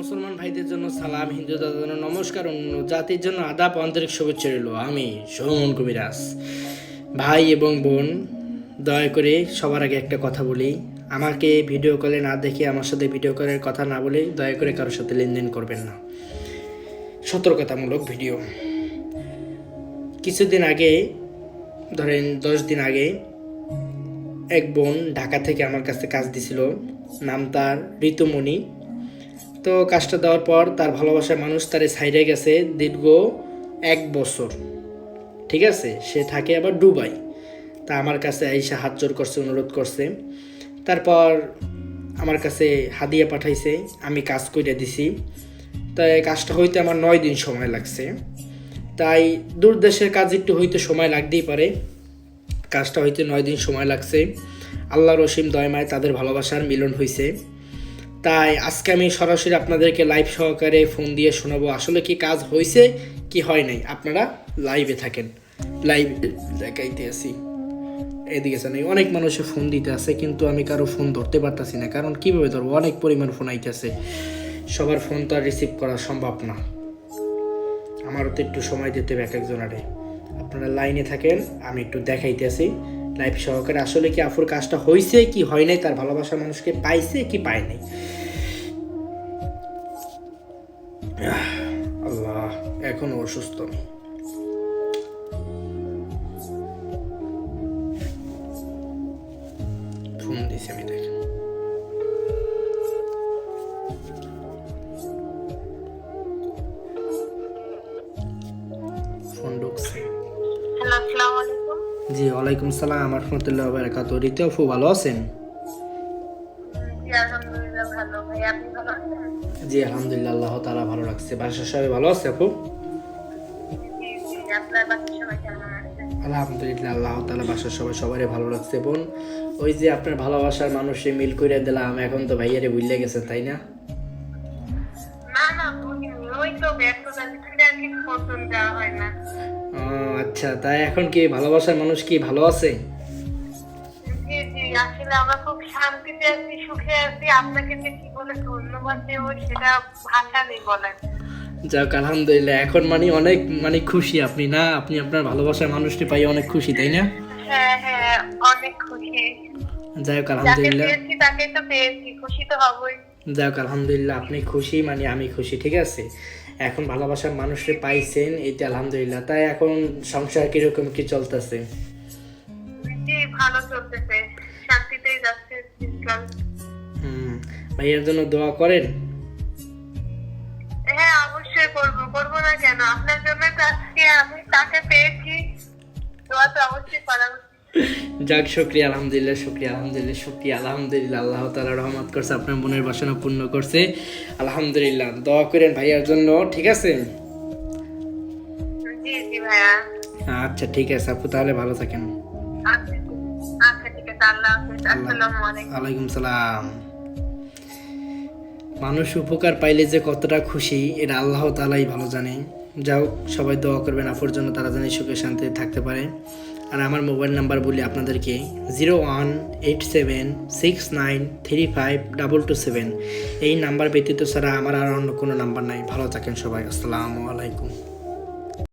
মুসলমান ভাইদের জন্য সালাম, হিন্দু দাদার জন্য নমস্কার, অন্য জাতির জন্য আদাব, আন্তরিক শুভেচ্ছা রইল। আমি সৌমন কবিরাজ। ভাই এবং বোন, দয়া করে সবার আগে একটা কথা বলি। আমাকে ভিডিও কলে না দেখে, আমার সাথে ভিডিও কলের কথা না বলে দয়া করে কারোর সাথে লেনদেন করবেন না। সতর্কতামূলক ভিডিও কিছুদিন আগে, ধরেন দশ দিন আগে, এক বোন ঢাকা থেকে আমার কাছে কাজ দিছিল। নাম তার ঋতুমণি। তো কাজটা দেওয়ার পর তার ভালোবাসার মানুষ তার সাইডে গেছে দীর্ঘ এক বছর। ঠিক আছে? সে থাকে আবার দুবাই। তা আমার কাছে আইসা হাত জোর করছে, অনুরোধ করছে। তারপর আমার কাছে হাদিয়া পাঠাইছে, আমি কাজ করে দিছি। তাই কাজটা হইতে আমার নয় দিন সময় লাগছে। তাই দূর দেশের কাজ একটু হইতে সময় লাগতেই পারে। কাজটা হইতে নয় দিন সময় লাগছে। আল্লাহ রসিম দয়মায় তাদের ভালোবাসার মিলন হয়েছে তাই আজকে আমি সরাসরি আপনাদেরকে লাইভ সহকারে ফোন দিয়ে শোনাবো। আসলে কি কাজ হয়েছে কি হয় নাই? আপনারা লাইভে থাকেন। লাইভ দেখাইতে আসি এদিকে নেই অনেক মানুষের ফোন দিতে আছে, কিন্তু আমি কারও ফোন ধরতে পারতাছি না, কারণ কীভাবে ধরবো? অনেক পরিমাণ ফোন আইতেছে। সবার ফোন তো আর রিসিভ করা সম্ভব না। আমারও তো একটু সময় দিতে হবে এক একজনারে। আপনারা লাইনে থাকেন, আমি একটু দেখাইতে আসি লাইভ সহকারে আসলে কি আফুর কাজটা হয়েছে কি হয় নাই, তার ভালোবাসার মানুষকে পাইছে, কি পায় নাই? আল্লাহ এখনও অসুস্থ আমি ফোন দিছি আমি দেখেন ফোন ঢুকছে। হ্যালো আসসালামু আলাইকুম জি ওয়ালাইকুম সালাম রহমতুল্লাহ বারাকাতু রিতে আপু ভালো আছেন? জি আলহামদুলিল্লাহ আল্লাহ ভালো রাখছে। বাসার সবাই ভালো আছে আপু? আলহামদুলিল্লাহ আল্লাহ তালা বাসার সবাই সবারই ভালো লাগছে বোন। ওই যে আপনার ভালোবাসার মানুষে মিল করে দিলাম এখন তো ভাইয়ারে ভুলে গেছে তাই না? আচ্ছা তাই এখন কি ভালোবাসার মানুষ কি ভালো আছে? জি জি আসলে আমরা খুব শান্তিতে আছি সুখে আছি। আপনাকে যে কি বলে ধন্যবাদ দেবো সেটা ভাষা নেই বলার। যাক আলহামদুলিল্লাহ। এখন মানে অনেক মানে খুশি আপনি না? আপনি আপনার ভালোবাসার মানুষটি পাই অনেক খুশি তাই না? হ্যাঁ হ্যাঁ অনেক খুশি। যাই হোক আলহামদুলিল্লাহ। তাকে তো পেয়েছি খুশি তো হবই। যাই হোক আলহামদুলিল্লাহ আপনি খুশি মানে আমি খুশি ঠিক আছে? এখন ভালোবাসার মানুষকে পাইছেন এইটা আলহামদুলিল্লাহ। তাই এখন সংসার কীরকম কি চলতেছে? জি ভালো চলতেছে। শান্তিতেই যাচ্ছে ভাইয়ের জন্য দোয়া করেন? কেন? আপনার জন্য তো আজকে আমি তাকে পেয়েছি। দোয়া তো অবশ্যই করা যাক শুক্রিয়া আলহামদুলিল্লাহ শুক্রিয়া আলহামদুলিল্লাহ শুক্রিয়া। আলহামদুলিল্লাহ আল্লাহ তালা রহমত করছে আপনার বাসনা পূর্ণ করছে। আলহামদুলিল্লাহ দোয়া করেন ভাইয়ার জন্য ঠিক আছে? আচ্ছা ঠিক আছে আপু তাহলে ভালো থাকেন। আচ্ছা আচ্ছা আলাইকুম। সালাম। মানুষ উপকার পাইলে যে কতটা খুশি এটা আল্লাহ তালাই ভালো জানে। যাও, সবাই দোয়া করবেন আপুর জন্য তারা যেন সুখে শান্তিতে থাকতে পারে। আর আমার মোবাইল নাম্বার বলি আপনাদেরকে, zero one eight seven six nine three five double two seven. এই নাম্বার ব্যতীত ছাড়া আমার আর অন্য কোনো নাম্বার নাই। ভালো থাকেন সবাই, আসসালামু আলাইকুম।